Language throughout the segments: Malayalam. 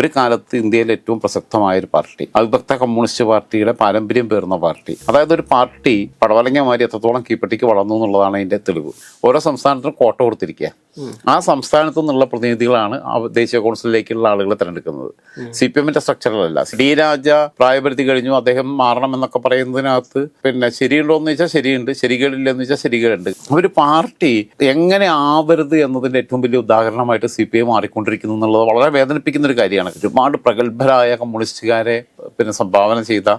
ഒരു കാലത്ത് ഇന്ത്യയിലെ ഏറ്റവും പ്രസക്തമായ ഒരു പാർട്ടി അവിഭക്ത കമ്മ്യൂണിസ്റ്റ് പാർട്ടിയുടെ പാരമ്പര്യം പേർന്ന പാർട്ടി. അതായത് ഒരു പാർട്ടി പടവലങ്ങമാരി എത്രത്തോളം കീപ്പട്ടിക്ക് വളർന്നു എന്നുള്ളതാണ് അതിന്റെ തെളിവ്. ഓരോ സംസ്ഥാനത്തിനും കോട്ട കൊടുത്തിരിക്കുക ആ സംസ്ഥാനത്തു നിന്നുള്ള പ്രതിനിധികളാണ് ദേശീയ കൗൺസിലിലേക്കുള്ള ആളുകളെ തിരഞ്ഞെടുക്കുന്നത്. സി പി എമ്മിന്റെ സ്ട്രക്ചറിലല്ല ഡി രാജ പ്രായപരിധി കഴിഞ്ഞു അദ്ദേഹം മാറണം എന്നൊക്കെ പറയുന്നതിനകത്ത് പിന്നെ ശരിയുണ്ടോ എന്ന് വെച്ചാൽ ശരിയുണ്ട് ശരികളില്ലെന്ന് വെച്ചാൽ ശരികളുണ്ട് ഒരു പാർട്ടി എങ്ങനെ ആവരുത് എന്നതിന്റെ ഏറ്റവും വലിയ ഉദാഹരണമായിട്ട് സി പി ഐ മാറിക്കൊണ്ടിരിക്കുന്നു എന്നുള്ളത് വളരെ വേദനിപ്പിക്കുന്ന ഒരു കാര്യമാണ്. ഒരുപാട് പ്രഗത്ഭരായ കമ്മ്യൂണിസ്റ്റുകാരെ പിന്നെ സംഭാവന ചെയ്ത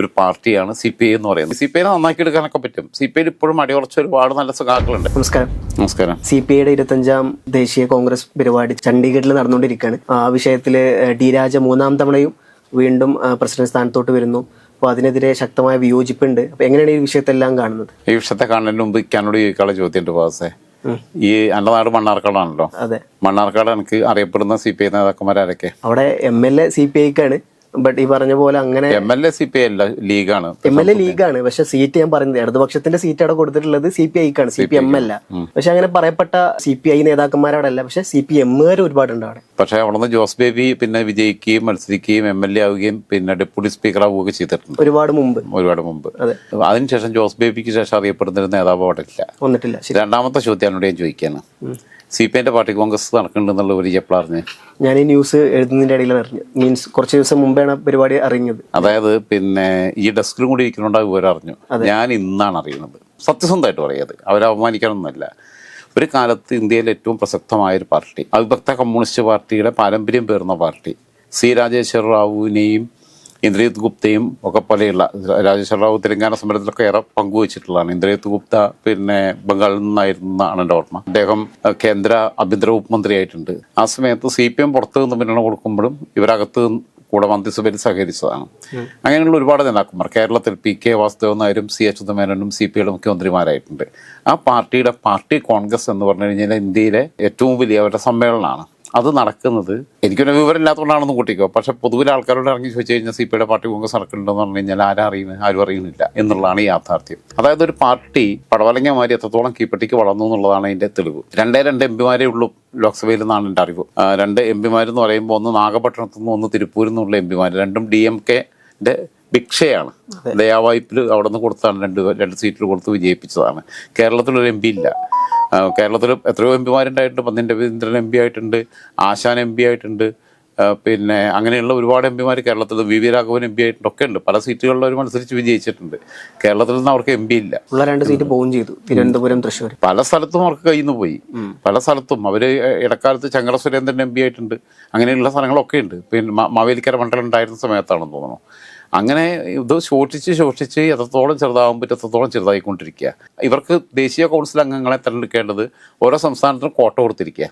ഒരു പാർട്ടിയാണ് സി പി ഐ എന്ന് പറയുന്നത്. സി പി ഐനെ നന്നാക്കി എടുക്കാനൊക്കെ പറ്റും. സി പി ഐയിൽ ഇപ്പോഴും അടിയുറച്ച ഒരുപാട് നല്ല സഖാക്കളുണ്ട്. നമസ്കാരം. നമസ്കാരം. സി പി ഐയുടെ ഇരുപത്തഞ്ചാം ദേശീയ കോൺഗ്രസ് പരിപാടി ചണ്ഡീഗഡിൽ നടന്നുകൊണ്ടിരിക്കുകയാണ്. ആ വിഷയത്തിൽ ഡി രാജ മൂന്നാം തവണയും വീണ്ടും പ്രസിഡന്റ് സ്ഥാനത്തോട്ട് വരുന്നു. അപ്പോൾ അതിനെതിരെ ശക്തമായ വിയോജിപ്പുണ്ട്. അപ്പോൾ എങ്ങനെയാണ് ഈ വിഷയത്തെല്ലാം കാണുന്നത്? ഈ വിഷയത്തെ കാണുന്നതിന് മുമ്പ് ഇക്കാനോട് ചോദിക്കാനുള്ള ചോദ്യമുണ്ട് പാസേ ഈ എന്റെ നാട് മണ്ണാർക്കാടാണല്ലോ. അതെ. മണ്ണാർക്കാട് എനിക്ക് അറിയപ്പെടുന്ന സി പി ഐ നേതാക്കന്മാരൊക്കെ അവിടെ M L A C P ഐക്കാണ്. But ഈ പറഞ്ഞ പോലെ അങ്ങനെ M L A C P അല്ല ലീഗാണ്. എം എൽ എ ലീഗാണ്. പക്ഷെ സീറ്റ് ഞാൻ പറയുന്നത് ഇടതുപക്ഷത്തിന്റെ സീറ്റ് അവിടെ കൊടുത്തിട്ടുള്ളത് സി പി ഐക്കാണ് സി പി എം അല്ല പക്ഷെ അങ്ങനെ പറയപ്പെട്ട സി പി ഐ നേതാക്കന്മാരവിടെ അല്ല. പക്ഷെ സി പി എമ്മുകാർ ഒരുപാടുണ്ട് അവിടെ പക്ഷെ അവിടുന്ന് ജോസ് ബേബി പിന്നെ വിജയിക്കുകയും മത്സരിക്കുകയും എം എൽ എ ആവുകയും പിന്നെ ഡെപ്യൂട്ടി സ്പീക്കർ ആവുകയൊക്കെ ചെയ്തിട്ടുണ്ട്. ഒരുപാട് മുമ്പ്. ഒരുപാട് മുമ്പ്. അതെ. അതിനുശേഷം ജോസ് ബേബിക്ക് ശേഷം അറിയപ്പെടുന്ന ഒരു നേതാവ് അവിടെ ഇല്ല. വന്നിട്ടില്ല. രണ്ടാമത്തെ ചോദ്യം എന്നോട് ഞാൻ ചോദിക്കാണ്. സി പി ഐന്റെ പാർട്ടി കോൺഗ്രസ് നടക്കുന്നുണ്ടെന്നുള്ള ഒരു എപ്പോഴറിഞ്ഞ് ഞാൻ ഈ ന്യൂസ് എഴുതുന്നതിന്റെ ഇടയിൽ അറിഞ്ഞു. മീൻസ് കുറച്ച് ദിവസം മുമ്പാണ് പരിപാടി അറിഞ്ഞത്. അതായത് പിന്നെ ഈ ഡെസ്കിലും കൂടി ഇരിക്കുന്നുണ്ടാകും വിവരം അറിഞ്ഞു. ഞാൻ ഇന്നാണ് അറിയുന്നത്. സത്യസന്ധമായിട്ട് പറയുന്നത് അവരെ അവമാനിക്കണമെന്നല്ല ഒരു കാലത്ത് ഇന്ത്യയിലെ ഏറ്റവും പ്രസക്തമായ ഒരു പാർട്ടി അവിഭക്ത കമ്മ്യൂണിസ്റ്റ് പാർട്ടിയുടെ പാരമ്പര്യം പേർന്ന പാർട്ടി സി രാജേശ്വര റാവുവിനെയും ഇന്ദ്രജിത് ഗുപ്തയും ഒക്കെ പോലെയുള്ള രാജേശ്വര റാവു തെലങ്കാന സമരത്തിലൊക്കെ ഏറെ പങ്കുവച്ചിട്ടുള്ളതാണ്. ഇന്ദ്രജിത് ഗുപ്ത പിന്നെ ബംഗാളിൽ നിന്നായിരുന്നാണ് എന്റെ ഓർമ്മ. അദ്ദേഹം കേന്ദ്ര ആഭ്യന്തര വകുപ്പ് മന്ത്രിയായിട്ടുണ്ട്. ആ സമയത്ത് സി പി എം പുറത്ത് നിന്ന് പിന്തുണ കൊടുക്കുമ്പോഴും ഇവരകത്ത് കൂടെ മന്ത്രിസഭയിൽ സഹകരിച്ചതാണ്. അങ്ങനെയുള്ള ഒരുപാട് നേതാക്കന്മാർ കേരളത്തിൽ പി കെ വാസുദേവൻ നായരും സി അച്യുതമേനോനും സി പി ഐയുടെ മുഖ്യമന്ത്രിമാരായിട്ടുണ്ട്. ആ പാർട്ടിയുടെ പാർട്ടി കോൺഗ്രസ് എന്ന് പറഞ്ഞു കഴിഞ്ഞാൽ ഇന്ത്യയിലെ ഏറ്റവും വലിയ അവരുടെ സമ്മേളനമാണ്. അത് നടക്കുന്നത്. എനിക്കൊരു വിവരം ഇല്ലാത്തതുകൊണ്ടാണെന്ന് കൂട്ടിക്കോ. പക്ഷെ പൊതുവിൽ ആൾക്കാരോട് ഇറങ്ങി ചോദിച്ചു കഴിഞ്ഞാൽ സി പി ഐയുടെ പാർട്ടി കോൺഗ്രസ് നടക്കുന്നുണ്ടെന്ന് പറഞ്ഞു കഴിഞ്ഞാൽ ആരും അറിയുന്നത് ആരും അറിയുന്നില്ല എന്നുള്ളതാണ് ഈ യാഥാർത്ഥ്യം. അതായത് ഒരു പാർട്ടി പടവലങ്ങമാരി എത്രത്തോളം കീപ്പട്ടിക്ക് വളർന്നു എന്നുള്ളതാണ് അതിന്റെ തെളിവ്. രണ്ടേ രണ്ട് എം പിമാരേ ഉള്ളൂ ലോക്സഭയിൽ നിന്നാണ് എന്റെ അറിവ്. രണ്ട് എം പിമാരെന്ന് പറയുമ്പോൾ ഒന്ന് നാഗപട്ടണത്തു നിന്ന് ഒന്ന് തിരുപ്പൂരിൽ നിന്നുള്ള എം പിമാർ രണ്ടും ഡി എം കെന്റെ ഭിക്ഷയാണ്. ദയാവായ്പിൽ അവിടെ നിന്ന് കൊടുത്താണ് രണ്ട് രണ്ട് സീറ്റിൽ കൊടുത്ത് വിജയിപ്പിച്ചതാണ്. കേരളത്തിലൊരു എം പി ഇല്ല. കേരളത്തിൽ എത്രയോ എം പിമാരുണ്ടായിട്ടുണ്ട്. പന്നിന്റെ രവീന്ദ്രൻ എം പി ആയിട്ടുണ്ട് ആശാൻ എം പി ആയിട്ടുണ്ട്. പിന്നെ അങ്ങനെയുള്ള ഒരുപാട് എം പിമാർ കേരളത്തിൽ V V Raghavan M P ആയിട്ടുണ്ട്. ഒക്കെ ഉണ്ട്. പല സീറ്റുകളിൽ അവർ മത്സരിച്ച് വിജയിച്ചിട്ടുണ്ട്. കേരളത്തിൽ നിന്ന് അവർക്ക് എം പി ഇല്ല. ഉള്ള രണ്ട് സീറ്റ് പോവുകയും ചെയ്തു. തിരുവനന്തപുരം തൃശ്ശൂർ പല സ്ഥലത്തും അവർക്ക് കയ്യിൽ നിന്ന് പോയി പല സ്ഥലത്തും. അവർ ഇടക്കാലത്ത് ചങ്ങല സുരേന്ദ്രൻ എം പി ആയിട്ടുണ്ട്. അങ്ങനെയുള്ള സ്ഥലങ്ങളൊക്കെ ഉണ്ട്. പിന്നെ മാവേലിക്കര മണ്ഡലം ഉണ്ടായിരുന്ന സമയത്താണെന്ന് തോന്നുന്നു. അങ്ങനെ ഇത് ശോഷിച്ച് ശോഷിച്ച് എത്രത്തോളം ചെറുതാകുമ്പോൾ എത്രത്തോളം ചെറുതായിക്കൊണ്ടിരിക്കുക. ഇവർക്ക് ദേശീയ കൗൺസിൽ അംഗങ്ങളെ തിരഞ്ഞെടുക്കേണ്ടത് ഓരോ സംസ്ഥാനത്തിനും കോട്ട കൊടുത്തിരിക്കുക.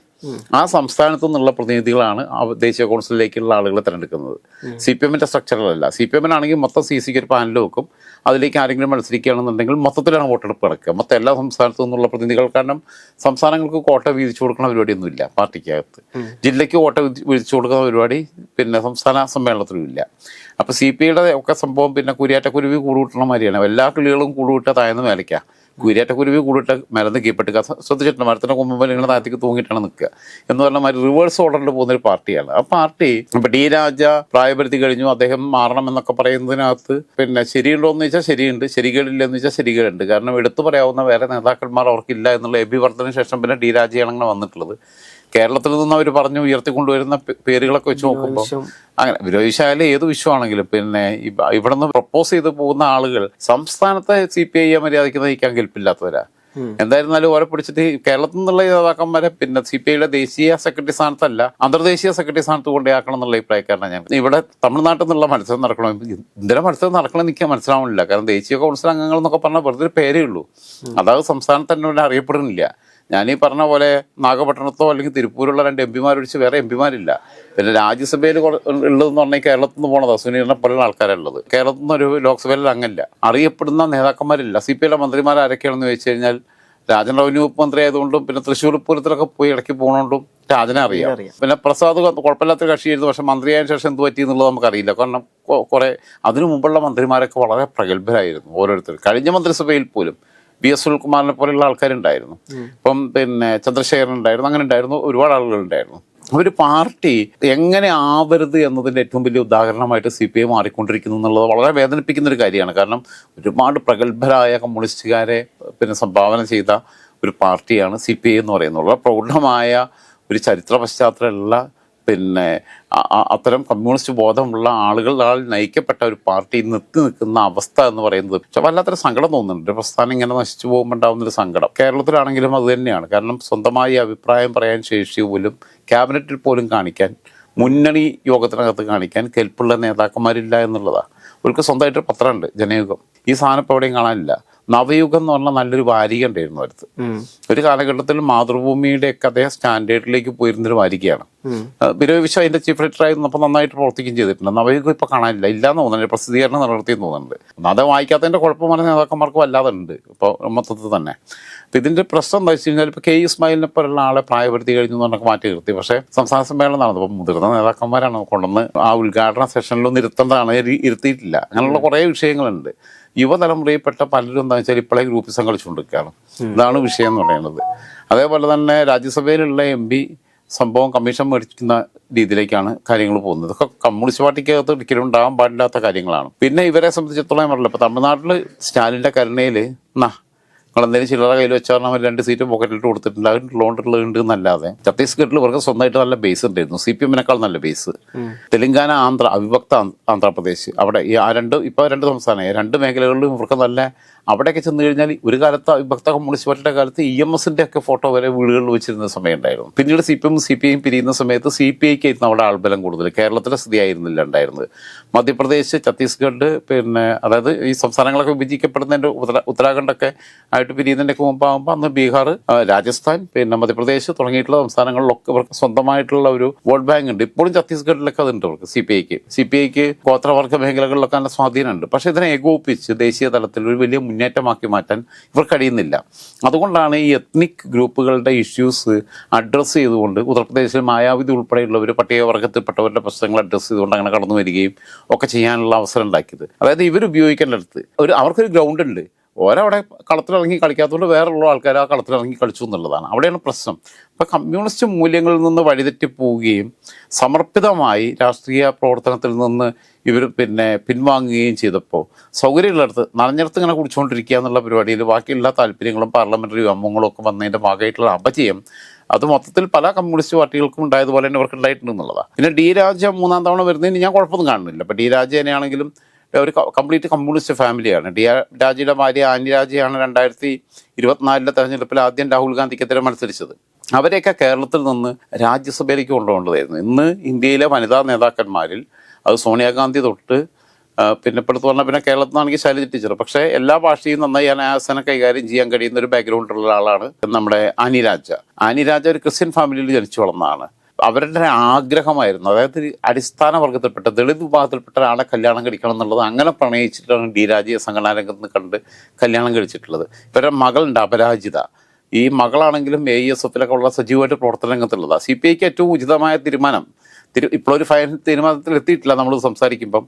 ആ സംസ്ഥാനത്തു നിന്നുള്ള പ്രതിനിധികളാണ് ആ ദേശീയ കൗൺസിലിലേക്കുള്ള ആളുകളെ തിരഞ്ഞെടുക്കുന്നത്. സി പി എമ്മിന്റെ സ്ട്രക്ചറിലല്ല സി പി എമ്മിനാണെങ്കിൽ മൊത്തം സി സിക്ക് ഒരു പാനൽ വെക്കും. അതിലേക്ക് ആരെങ്കിലും മത്സരിക്കുകയാണെന്നുണ്ടെങ്കിൽ മൊത്തത്തിലാണ് വോട്ടെടുപ്പ് നടക്കുക. മൊത്തം എല്ലാ സംസ്ഥാനത്തു നിന്നുള്ള പ്രതിനിധികൾ കാരണം സംസ്ഥാനങ്ങൾക്ക് കോട്ട വീതിച്ചു കൊടുക്കുന്ന പരിപാടിയൊന്നും ഇല്ല പാർട്ടിക്കകത്ത് ജില്ലയ്ക്ക് കോട്ട വീതി- വീതിച്ചു കൊടുക്കുന്ന പരിപാടി പിന്നെ സംസ്ഥാന സമ്മേളനത്തിലും ഇല്ല. അപ്പൊ സി പി ഐയുടെ ഒക്കെ സംഭവം പിന്നെ കുരിയാറ്റക്കുരുവി കൂടുവിട്ടുള്ള മാതിരിയാണ്. എല്ലാ കിളികളും കൂടുവിട്ട താഴ്ന്ന് മേലയ്ക്ക. കുരിയാറ്റക്കുരുവി കൂടിയിട്ട് മരുന്ന് കീഴ്പ്പെട്ടുക ശ്രദ്ധിച്ചിട്ടുണ്ട്. മരത്തിന്റെ കൊമ്പുമ്പോൾ ഇങ്ങനെ താഴത്തേക്ക് തൂങ്ങിയിട്ടാണ് നിൽക്കുക. എന്ന് പറഞ്ഞാൽ മാതിരി റിവേഴ്സ് ഓർഡറിൽ പോകുന്ന ഒരു പാർട്ടിയാണ്. ആ പാർട്ടി ഇപ്പം ഡി രാജ പ്രായപരിധി കഴിഞ്ഞു. അദ്ദേഹം മാറണം എന്നൊക്കെ പറയുന്നതിനകത്ത് പിന്നെ ശരിയുണ്ടോ എന്ന് വെച്ചാൽ ശരിയുണ്ട്. ശരികളില്ലെന്ന് വെച്ചാൽ ശരികളുണ്ട് കാരണം എടുത്തു പറയാവുന്ന വേറെ നേതാക്കന്മാർ അവർക്കില്ല എന്നുള്ള അഭിവർത്തന ശേഷം പിന്നെ ഡി രാജയാണ് അങ്ങനെ വന്നിട്ടുള്ളത്. കേരളത്തിൽ നിന്ന് അവർ പറഞ്ഞു ഉയർത്തിക്കൊണ്ടുവരുന്ന പേരുകളൊക്കെ വെച്ച് നോക്കുമ്പോൾ അങ്ങനെ വിരോധിച്ചായാലും ഏത് വിഷയമാണെങ്കിലും പിന്നെ ഇവിടെ നിന്ന് പ്രപ്പോസ് ചെയ്ത് പോകുന്ന ആളുകൾ സംസ്ഥാനത്തെ സി പി ഐ മര്യാദയ്ക്ക് നയിക്കാൻ കെൽപ്പില്ലാത്തവരാ. എന്തായിരുന്നാലും ഓരോ പിടിച്ചിട്ട് കേരളത്തിൽ നിന്നുള്ള നേതാക്കന്മാരെ പിന്നെ സി പി ഐയുടെ ദേശീയ സെക്രട്ടറി സ്ഥാനത്തല്ല അന്തർദേശീയ സെക്രട്ടറി സ്ഥാനത്ത് കൊണ്ടുപോയാക്കണം എന്നുള്ള അഭിപ്രായക്കാരനാണ് ഞാൻ. ഇവിടെ തമിഴ്നാട്ടിൽ നിന്നുള്ള മത്സരം നടക്കണം? ഇന്ദിര മത്സരം നടക്കണം എനിക്ക് മനസ്സിലാവുന്നില്ല. കാരണം ദേശീയ കൗൺസിൽ അംഗങ്ങൾ എന്നൊക്കെ പറഞ്ഞാൽ വെറുതെ പേരേ ഉള്ളൂ. അതായത് സംസ്ഥാനത്ത് തന്നെ അറിയപ്പെടുന്നില്ല. ഞാൻ ഈ പറഞ്ഞ പോലെ നാഗപട്ടണത്തോ അല്ലെങ്കിൽ തിരുപ്പൂരുള്ള രണ്ട് എം പിമാർ ഒഴിച്ച് വേറെ എം പിമാരില്ല. പിന്നെ രാജ്യസഭയിൽ ഉള്ളതെന്ന് പറഞ്ഞാൽ കേരളത്തിൽ നിന്ന് പോണതാണ് സുനീറിനെ പോലുള്ള ആൾക്കാരുള്ളത് കേരളത്തിൽ നിന്ന് ഒരു ലോക്സഭയിൽ അങ്ങല്ല. അറിയപ്പെടുന്ന നേതാക്കന്മാരില്ല. സി പി ഐയിലെ മന്ത്രിമാർ ആരൊക്കെയാണെന്ന് ചോദിച്ചു കഴിഞ്ഞാൽ രാജൻ റവന്യൂ വകുപ്പ് മന്ത്രി ആയതുകൊണ്ടും പിന്നെ തൃശ്ശൂർ പൂരത്തിലൊക്കെ പോയി ഇടയ്ക്ക് പോകണോണ്ടും രാജനെ അറിയാം. പിന്നെ പ്രസാദ് കുഴപ്പമില്ലാത്ത കക്ഷിയായിരുന്നു. പക്ഷെ മന്ത്രിയായ ശേഷം എന്ത് പറ്റി എന്നുള്ളത് നമുക്കറിയില്ല. കാരണം കുറേ കുറെ അതിനു മുമ്പുള്ള മന്ത്രിമാരൊക്കെ വളരെ പ്രഗത്ഭരായിരുന്നു ഓരോരുത്തർ. കഴിഞ്ഞ മന്ത്രിസഭയിൽ പോലും വി എസ് സുനിൽകുമാറിനെ പോലെയുള്ള ആൾക്കാരുണ്ടായിരുന്നു. ഇപ്പം പിന്നെ ചന്ദ്രശേഖരൻ ഉണ്ടായിരുന്നു അങ്ങനെ ഉണ്ടായിരുന്നു ഒരുപാട് ആളുകൾ ഉണ്ടായിരുന്നു ഒരു പാർട്ടി എങ്ങനെ ആവരുത് എന്നതിന്റെ ഏറ്റവും വലിയ ഉദാഹരണമായിട്ട് സി പി ഐ മാറിക്കൊണ്ടിരിക്കുന്നു എന്നുള്ളത് വളരെ വേദനിപ്പിക്കുന്ന ഒരു കാര്യമാണ്. കാരണം ഒരുപാട് പ്രഗത്ഭരായ കമ്മ്യൂണിസ്റ്റുകാരെ പിന്നെ സംഭാവന ചെയ്ത ഒരു പാർട്ടിയാണ് സി പി ഐ എന്ന് പറയുന്നത്. വളരെ പ്രൗഢമായ ഒരു ചരിത്ര പശ്ചാത്തലമുള്ള പിന്നെ അത്തരം കമ്മ്യൂണിസ്റ്റ് ബോധമുള്ള ആളുകളാൽ നയിക്കപ്പെട്ട ഒരു പാർട്ടി നിർത്തി നിൽക്കുന്ന അവസ്ഥ എന്ന് പറയുന്നത് പക്ഷെ വല്ലാത്തൊരു സങ്കടം തോന്നുന്നുണ്ട്. പ്രസ്ഥാനം ഇങ്ങനെ നശിച്ചു പോകുമ്പോൾ ഒരു സങ്കടം. കേരളത്തിലാണെങ്കിലും അത് തന്നെയാണ്. കാരണം സ്വന്തമായി അഭിപ്രായം പറയാൻ ശേഷി പോലും ക്യാബിനറ്റിൽ പോലും കാണിക്കാൻ മുന്നണി യോഗത്തിനകത്ത് കാണിക്കാൻ കെൽപ്പുള്ള നേതാക്കന്മാരില്ല എന്നുള്ളതാണ് അവർക്ക് സ്വന്തമായിട്ടൊരു പത്രമുണ്ട് ജനയുഗം. ഈ സാധനം ഇപ്പോൾ എവിടെയും കാണാനില്ല. നവയുഗം എന്ന് പറഞ്ഞാൽ നല്ലൊരു വാരിക ഉണ്ടായിരുന്നു അടുത്ത്. ഒരു കാലഘട്ടത്തിൽ മാതൃഭൂമിയുടെ ഒക്കെ അദ്ദേഹം സ്റ്റാൻഡേർഡിലേക്ക് പോയിരുന്നൊരു വാരികയാണ് ബിരോ വിശ്വ അതിന്റെ ചീഫ് എഡിറ്റർ ആയിരുന്നപ്പോൾ നന്നായിട്ട് പ്രവർത്തിക്കുകയും ചെയ്തിട്ടുണ്ട്. നവയുഗം ഇപ്പൊ കാണാനില്ല. ഇല്ലാന്ന് തോന്നുന്നുണ്ട്. പ്രസിദ്ധീകരണം നിലനിർത്തിയെന്ന് തോന്നുന്നുണ്ട്. അത് വായിക്കാത്തതിന്റെ കുഴപ്പം പറഞ്ഞ നേതാക്കന്മാർക്ക് വല്ലാതെ ഉണ്ട് ഇപ്പോൾ മൊത്തത്തിൽ തന്നെ. അപ്പൊ ഇതിന്റെ പ്രശ്നം എന്താ വെച്ച് കഴിഞ്ഞാൽ ഇപ്പൊ കെ ഇസ്മായിലിനെ പോലുള്ള ആളെ പ്രായപ്പെടുത്തി കഴിഞ്ഞു എന്ന് പറഞ്ഞൊക്കെ മാറ്റി നിർത്തി. പക്ഷേ സംസ്ഥാന സമ്മേളനം നടന്നു. അപ്പം മുതിർന്ന നേതാക്കന്മാരാണ് കൊണ്ടുവന്ന് ആ ഉദ്ഘാടന സെഷനിലൊന്നും ഇരുത്തേണ്ടതാണ്. ഇരി- ഇരുത്തിയിട്ടില്ല. അങ്ങനെയുള്ള കുറേ വിഷയങ്ങളുണ്ട്. യുവതലമുറയിൽപ്പെട്ട പലരും എന്താ വെച്ചാൽ ഇപ്പോഴേ ഗ്രൂപ്പിസം കളിച്ചുകൊണ്ടിരിക്കുകയാണ് ഇതാണ് വിഷയം എന്ന് പറയുന്നത്. അതേപോലെ തന്നെ രാജ്യസഭയിലുള്ള എം പി സംഭവം കമ്മീഷൻ മേടിക്കുന്ന രീതിയിലേക്കാണ് കാര്യങ്ങൾ പോകുന്നത്. ഇതൊക്കെ കമ്മ്യൂണിസ്റ്റ് പാർട്ടിക്കകത്ത് ഒരിക്കലും ഉണ്ടാകാൻ പാടില്ലാത്ത കാര്യങ്ങളാണ്. പിന്നെ ഇവരെ സംബന്ധിച്ചിടത്തോളം പറഞ്ഞില്ല ഇപ്പൊ തമിഴ്നാട്ടിൽ സ്റ്റാലിന്റെ കരുണയിൽ എന്നാ നിങ്ങൾ എന്തെങ്കിലും ചില്ലറ കയ്യിൽ വെച്ചാൽ അവർ രണ്ട് സീറ്റും പോക്കറ്റിലിട്ട് കൊടുത്തിട്ടുണ്ട്. ലോൺ ലോണ്ടുള്ളത് ഉണ്ട് എന്നല്ലാതെ. ഛത്തീസ്ഗഡിൽ ഇവർക്ക് സ്വന്തമായിട്ട് നല്ല ബേസ് ഉണ്ടായിരുന്നു. സി പി എമ്മിനേക്കാൾ നല്ല ബേസ് തെലങ്കാന ആന്ധ്ര അവിഭക്ത ആന്ധ്ര- ആന്ധ്രാപ്രദേശ് അവിടെ ഈ ആ രണ്ട് ഇപ്പോൾ രണ്ട് സംസ്ഥാനമായി. രണ്ട് മേഖലകളിലും ഇവർക്ക് നല്ല അവിടെയൊക്കെ ചെന്ന് കഴിഞ്ഞാൽ ഒരു കാലത്ത് വിഭക്ത പാർട്ടിയുടെ കാലത്ത് ഇ എം എസിന്റെ ഒക്കെ ഫോട്ടോ വരെ വീടുകളിൽ വെച്ചിരുന്ന സമയമുണ്ടായിരുന്നു പിന്നീട് C P M C P ഐയും പിരിയുന്ന സമയത്ത് സി പി ഐക്ക് ആയിരുന്നു അവിടെ ആൾബലം കൂടുതൽ. കേരളത്തിലെ സ്ഥിതി ആയിരുന്നില്ല ഉണ്ടായിരുന്നത്. മധ്യപ്രദേശ് ഛത്തീസ്ഗഡ് പിന്നെ അതായത് ഈ സംസ്ഥാനങ്ങളൊക്കെ വിഭജിക്കപ്പെടുന്നതിന്റെ ഉത്തര ഉത്തരാഖണ്ഡൊക്കെ ആയിട്ട് പിരിയുന്നതിന്റെ ഒക്കെ മുമ്പാകുമ്പോൾ അന്ന് ബീഹാർ രാജസ്ഥാൻ പിന്നെ മധ്യപ്രദേശ് തുടങ്ങിയിട്ടുള്ള സംസ്ഥാനങ്ങളിലൊക്കെ ഇവർക്ക് സ്വന്തമായിട്ടുള്ള ഒരു വോട്ട് ബാങ്ക് ഉണ്ട്. ഇപ്പോഴും ഛത്തീസ്ഗഡിലൊക്കെ അതുണ്ട് അവർക്ക് സി പി ഐക്ക്. സി പി ഐക്ക് ഗോത്രവർഗ മേഖലകളിലൊക്കെ നല്ല സ്വാധീനമുണ്ട്. പക്ഷേ ഇതിനെ ഏകോപിപ്പിച്ച് ദേശീയ തലത്തിൽ ഒരു വലിയ മുന്നേറ്റമാക്കി മാറ്റാൻ ഇവർ കഴിയുന്നില്ല. അതുകൊണ്ടാണ് ഈ എത്നിക് ഗ്രൂപ്പുകളുടെ ഇഷ്യൂസ് അഡ്രസ്സ് ചെയ്തുകൊണ്ട് ഉത്തർപ്രദേശിൽ മായാവതി ഉൾപ്പെടെയുള്ളവർ പട്ടികവർഗത്തിൽപ്പെട്ടവരുടെ പ്രശ്നങ്ങൾ അഡ്രസ്സ് ചെയ്തുകൊണ്ട് അങ്ങനെ കടന്നു വരികയും ഒക്കെ ചെയ്യാനുള്ള അവസരം ഉണ്ടാക്കിയത്. അതായത് ഇവർ ഉപയോഗിക്കേണ്ട അടുത്ത് ഒരു അവർക്കൊരു ഗ്രൗണ്ട് ഉണ്ട്. ഓരവിടെ കളത്തിലിറങ്ങി കളിക്കാത്തതുകൊണ്ട് വേറെയുള്ള ആൾക്കാർ ആ കളത്തിലിറങ്ങി കളിച്ചു എന്നുള്ളതാണ്. അവിടെയാണ് പ്രശ്നം. ഇപ്പം കമ്മ്യൂണിസ്റ്റ് മൂല്യങ്ങളിൽ നിന്ന് വഴിതെറ്റി പോവുകയും സമർപ്പിതമായി രാഷ്ട്രീയ പ്രവർത്തനത്തിൽ നിന്ന് ഇവർ പിന്നെ പിൻവാങ്ങുകയും ചെയ്തപ്പോൾ സൗകര്യമുള്ളിടത്ത് നനഞ്ഞിടത്ത് ഇങ്ങനെ കുടിച്ചുകൊണ്ടിരിക്കുക എന്നുള്ള പരിപാടിയിൽ ബാക്കിയുള്ള താല്പര്യങ്ങളും പാർലമെന്ററി അംഗങ്ങളും ഒക്കെ വന്നതിന്റെ ഭാഗമായിട്ടുള്ള അപജയം അത് മൊത്തത്തിൽ പല കമ്മ്യൂണിസ്റ്റ് പാർട്ടികൾക്കും ഉണ്ടായതുപോലെ തന്നെ ഇവർക്ക് ഉണ്ടായിട്ടുണ്ട് എന്നുള്ളതാണ്. പിന്നെ ഡി രാജ മൂന്നാം തവണ വരുന്നതിന് ഞാൻ കുഴപ്പമൊന്നും കാണുന്നില്ല. അപ്പം ഡി രാജേനെയാണെങ്കിലും ഒരു കംപ്ലീറ്റ് കമ്മ്യൂണിസ്റ്റ് ഫാമിലിയാണ് ഡി ആർ രാജയുടെ ഭാര്യ ആനി രാജയാണ് രണ്ടായിരത്തി ഇരുപത്തിനാലിലെ തെരഞ്ഞെടുപ്പിൽ ആദ്യം രാഹുൽ ഗാന്ധിക്കെതിരെ മത്സരിച്ചത്. അവരെയൊക്കെ കേരളത്തിൽ നിന്ന് രാജ്യസഭയിലേക്ക് കൊണ്ടുപോകേണ്ടതായിരുന്നു. ഇന്ന് ഇന്ത്യയിലെ വനിതാ നേതാക്കന്മാരിൽ അത് സോണിയാഗാന്ധി തൊട്ട് പിന്നെ ഇപ്പോഴത്തെ പറഞ്ഞാൽ പിന്നെ കേരളത്തിൽ നിന്നാണെങ്കിൽ ശൈലജ ടീച്ചർ. പക്ഷേ എല്ലാ ഭാഷയും നന്നായി അനായാസന കൈകാര്യം ചെയ്യാൻ കഴിയുന്ന ഒരു ബാക്ക്ഗ്രൗണ്ടുള്ള ആളാണ് നമ്മുടെ അനിരാജ അനിരാജ ഒരു ക്രിസ്ത്യൻ ഫാമിലിയിൽ ജനിച്ചു വളർന്നതാണ്. അവരുടെ ആഗ്രഹമായിരുന്നു. അതായത് അടിസ്ഥാന വർഗത്തിൽപ്പെട്ട ദളിത് വിഭാഗത്തിൽപ്പെട്ട ഒരാളെ കല്യാണം കഴിക്കണം എന്നുള്ളത് അങ്ങനെ പ്രണയിച്ചിട്ടാണ് ഡി രാജയെ സംഘടനാ രംഗത്ത് നിന്ന് കണ്ട് കല്യാണം കഴിച്ചിട്ടുള്ളത്. ഇവരുടെ മകളുണ്ട് അപരാജിത. ഈ മകളാണെങ്കിലും എ എസ് എഫിലൊക്കെ ഉള്ള സജീവമായിട്ട് പ്രവർത്തന രംഗത്തുള്ളതാണ് സി പി ഐക്ക് ഏറ്റവും ഉചിതമായ തീരുമാനം. തിരു ഒരു ഫൈനൽ തീരുമാനത്തിൽ എത്തിയിട്ടില്ല നമ്മൾ സംസാരിക്കുമ്പം.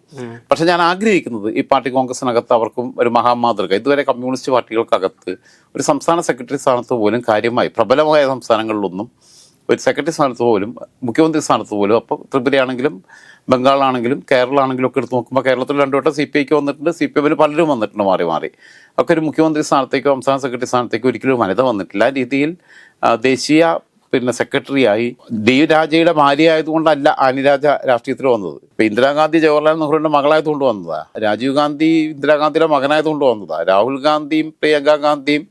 പക്ഷെ ഞാൻ ആഗ്രഹിക്കുന്നത് ഈ പാർട്ടി കോൺഗ്രസിനകത്ത് അവർക്കും ഒരു മഹാമാതൃക ഇതുവരെ കമ്മ്യൂണിസ്റ്റ് പാർട്ടികൾക്കകത്ത് ഒരു സംസ്ഥാന സെക്രട്ടറി സ്ഥാനത്ത് പോലും കാര്യമായി പ്രബലമായ സംസ്ഥാനങ്ങളിലൊന്നും ഒരു സെക്രട്ടറി സ്ഥാനത്ത് പോലും മുഖ്യമന്ത്രി സ്ഥാനത്ത് പോലും അപ്പോൾ ത്രിപുരയാണെങ്കിലും ബംഗാളാണെങ്കിലും കേരളമാണെങ്കിലും ഒക്കെ എടുത്ത് നോക്കുമ്പോൾ കേരളത്തിൽ രണ്ടു വട്ടം സി പി ഐക്ക് വന്നിട്ടുണ്ട് സി പി എമ്മിൽ പലരും വന്നിട്ടുണ്ട് മാറി മാറി. ഒക്കെ ഒരു മുഖ്യമന്ത്രി സ്ഥാനത്തേക്കോ സംസ്ഥാന സെക്രട്ടറി സ്ഥാനത്തേക്കോ ഒരിക്കലും വനിത വന്നിട്ടില്ല. ആ രീതിയിൽ ദേശീയ പിന്നെ സെക്രട്ടറിയായി ഡി രാജയുടെ ഭാര്യ ആയതുകൊണ്ടല്ല അനിരാജ രാഷ്ട്രീയത്തിൽ വന്നത്. ഇപ്പൊ ഇന്ദിരാഗാന്ധി ജവഹർലാൽ നെഹ്റുവിന്റെ മകളായതുകൊണ്ട് വന്നതാ. രാജീവ് ഗാന്ധി ഇന്ദിരാഗാന്ധിയുടെ മകനായതുകൊണ്ട് വന്നതാ. രാഹുൽ ഗാന്ധിയും പ്രിയങ്ക ഗാന്ധിയും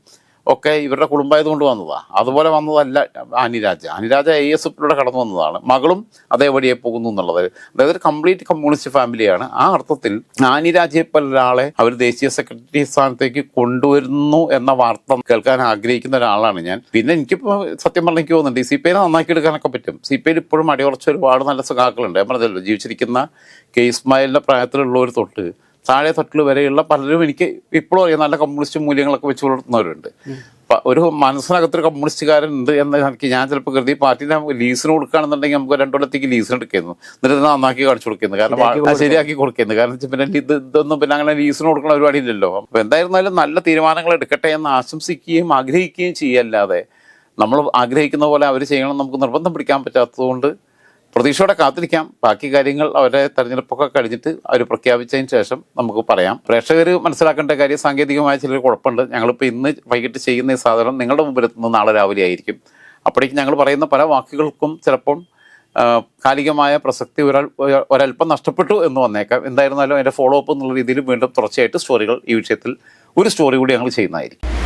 ഒക്കെ ഇവരുടെ കുടുംബമായതുകൊണ്ട് വന്നതാ. അതുപോലെ വന്നതല്ല അനിരാജ. അനിരാജ എ എസ് എഫിലൂടെ കടന്നു വന്നതാണ്. മകളും അതേ വഴിയെ പോകുന്നു എന്നുള്ളത്. അതായത് ഒരു കംപ്ലീറ്റ് കമ്മ്യൂണിസ്റ്റ് ഫാമിലിയാണ് ആ അർത്ഥത്തിൽ അനിരാജയെ പോലെ ഒരാളെ അവർ ദേശീയ സെക്രട്ടറി സ്ഥാനത്തേക്ക് കൊണ്ടുവരുന്നു എന്ന വാർത്ത കേൾക്കാൻ ആഗ്രഹിക്കുന്ന ഒരാളാണ് ഞാൻ. പിന്നെ എനിക്കിപ്പോൾ സത്യം പറഞ്ഞാൽ എനിക്ക് തോന്നുന്നുണ്ട് ഈ സി പി ഐനെ നന്നാക്കി എടുക്കാനൊക്കെ പറ്റും. സി പി ഐയിൽ ഇപ്പോഴും അടിയുറച്ച ഒരുപാട് നല്ല സഖാക്കളുണ്ട്. ഞാൻ പറഞ്ഞല്ലോ ജീവിച്ചിരിക്കുന്ന കെ ഇസ്മായിലിന്റെ പ്രായത്തിലുള്ളവർ തൊട്ട് താഴെ തട്ടിൽ വരെയുള്ള പലരും എനിക്ക് ഇപ്പോഴും അറിയാം നല്ല കമ്മ്യൂണിസ്റ്റ് മൂല്യങ്ങളൊക്കെ വെച്ച് പുലർത്തുന്നവരുണ്ട് ഒരു മനസ്സിനകത്തൊരു കമ്മ്യൂണിസ്റ്റുകാരൻ ഉണ്ട് എന്ന് എനിക്ക് ഞാൻ ചിലപ്പോൾ കരുതി പാർട്ടിനെ ലീസിന് കൊടുക്കുകയാണെന്നുണ്ടെങ്കിൽ നമുക്ക് രണ്ടോടത്തേക്ക് ലീസിന് എടുക്കുന്നു. എന്നിട്ട് നന്നാക്കി കാണിച്ചു കൊടുക്കുന്നു. കാരണം ശരിയാക്കി കൊടുക്കുന്നു. കാരണം പിന്നെ ഇത് ഇതൊന്നും പിന്നെ അങ്ങനെ ലീസിന് കൊടുക്കുന്ന പരിപാടി ഇല്ലല്ലോ. അപ്പൊ എന്തായിരുന്നാലും നല്ല തീരുമാനങ്ങൾ എടുക്കട്ടെ എന്ന് ആശംസിക്കുകയും ആഗ്രഹിക്കുകയും ചെയ്യല്ലാതെ നമ്മൾ ആഗ്രഹിക്കുന്ന പോലെ അവർ ചെയ്യണം നമുക്ക് നിർബന്ധം പിടിക്കാൻ പറ്റാത്തതുകൊണ്ട് പ്രതീക്ഷയോടെ കാത്തിരിക്കാം. ബാക്കി കാര്യങ്ങൾ അവരെ തെരഞ്ഞെടുപ്പൊക്കെ കഴിഞ്ഞിട്ട് അവർ പ്രഖ്യാപിച്ചതിന് ശേഷം നമുക്ക് പറയാം. പ്രേക്ഷകർ മനസ്സിലാക്കേണ്ട കാര്യം സാങ്കേതികമായ ചില കുഴപ്പമുണ്ട്. ഞങ്ങളിപ്പോൾ ഇന്ന് വൈകിട്ട് ചെയ്യുന്ന ഈ സാധനം നിങ്ങളുടെ മുമ്പിൽ എത്തുന്നത് നാളെ രാവിലെ ആയിരിക്കും. അപ്പോഴേക്കും ഞങ്ങൾ പറയുന്ന പല വാക്കുകൾക്കും ചിലപ്പോൾ കാലികമായ പ്രസക്തി ഒരാൾ ഒരല്പം നഷ്ടപ്പെട്ടു എന്ന് വന്നേക്കാം. എന്തായിരുന്നാലും അതിന്റെ ഫോളോ അപ്പ് എന്നുള്ള രീതിയിൽ വീണ്ടും തുടർച്ചയായിട്ട് സ്റ്റോറികൾ ഈ വിഷയത്തിൽ ഒരു സ്റ്റോറി കൂടി ഞങ്ങൾ ചെയ്യുന്നതായിരിക്കും.